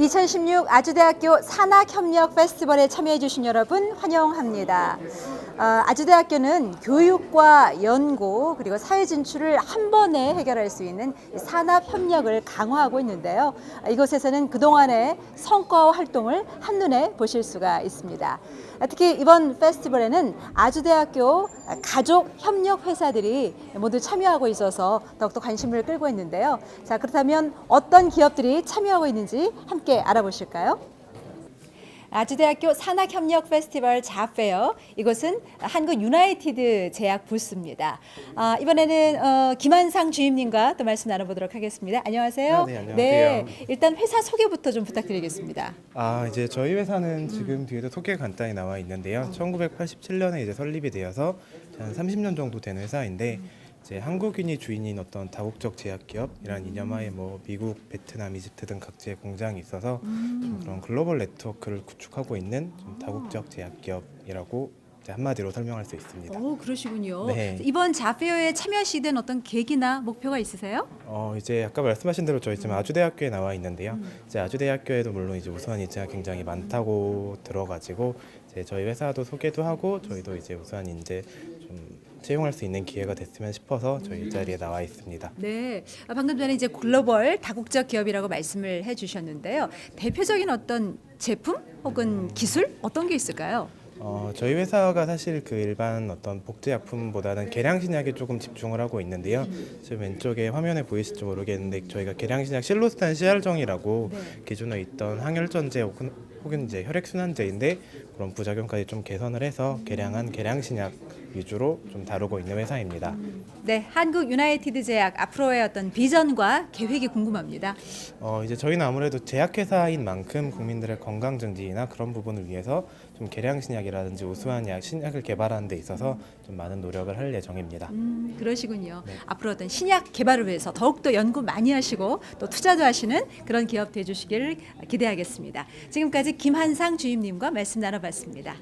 2016 아주대학교 산학협력 페스티벌에 참여해주신 여러분 환영합니다. 어, 아주대학교는 교육과 연구 그리고 사회 진출을 한 번에 해결할 수 있는 이 산업협력을 강화하고 있는데요. 이곳에서는 그동안의 성과와 활동을 한눈에 보실 수가 있습니다. 특히 이번 페스티벌에는 아주대학교 가족 협력 회사들이 모두 참여하고 있어서 더욱더 관심을 끌고 있는데요. 자, 그렇다면 어떤 기업들이 참여하고 있는지 함께 알아보실까요? 아주대학교 산학협력 페스티벌 자페어 이곳은 한국 유나이티드 제약 부스입니다. 아, 이번에는 어, 김한상 주임님과 또 말씀 나눠보도록 하겠습니다. 안녕하세요. 아, 네, 안녕하세요. 일단 회사 소개부터 좀 부탁드리겠습니다. 아 이제 저희 회사는 지금 뒤에도 소개 간단히 나와 있는데요. 1987년에 이제 설립이 되어서 한 30년 정도 된 회사인데 이제 한국인이 주인인 어떤 다국적 제약기업이란 이념하에 뭐 미국, 베트남, 이집트 등 각지의 공장이 있어서 좀 그런 글로벌 네트워크를 구축하고 있는 좀 다국적 제약기업이라고 이제 한마디로 설명할 수 있습니다. 오, 그러시군요. 네. 이번 자페어에 참여하시게 된 어떤 계기나 목표가 있으세요? 어 이제 아까 말씀하신 대로 저희 지금 아주대학교에 나와 있는데요. 이제 아주대학교에도 물론 이제 우수한 인재가 굉장히 많다고 들어가지고 이제 저희 회사도 소개도 하고 저희도 이제 우수한 인재 좀 채용할 수 있는 기회가 됐으면 싶어서 저희 이 자리에 나와 있습니다. 네, 아, 방금 전에 이제 글로벌 다국적 기업이라고 말씀을 해주셨는데요. 대표적인 어떤 제품 혹은 기술 어떤 게 있을까요? 어, 저희 회사가 사실 그 일반 어떤 복제약품보다는 계량신약에 조금 집중을 하고 있는데요. 지금 왼쪽에 화면에 보이실지 모르겠는데 저희가 계량신약 실로스탄 CR정이라고 기존에 있던 항혈전제 혹은, 혹은 이제 혈액순환제인데 그런 부작용까지 좀 개선을 해서 계량한 계량신약 위주로 좀 다루고 있는 회사입니다. 네, 한국 유나이티드 제약 앞으로의 어떤 비전과 계획이 궁금합니다. 어, 이제 저희는 아무래도 제약회사인 만큼 국민들의 건강 증진이나 그런 부분을 위해서 좀 계량신약이라든지 우수한 약, 신약을 개발하는 데 있어서 좀 많은 노력을 할 예정입니다. 음, 그러시군요. 앞으로 어떤 신약 개발을 위해서 더욱더 연구 많이 하시고 또 투자도 하시는 그런 기업 되주시기를 기대하겠습니다. 지금까지 김한상 주임님과 말씀 나눠봤 습니다.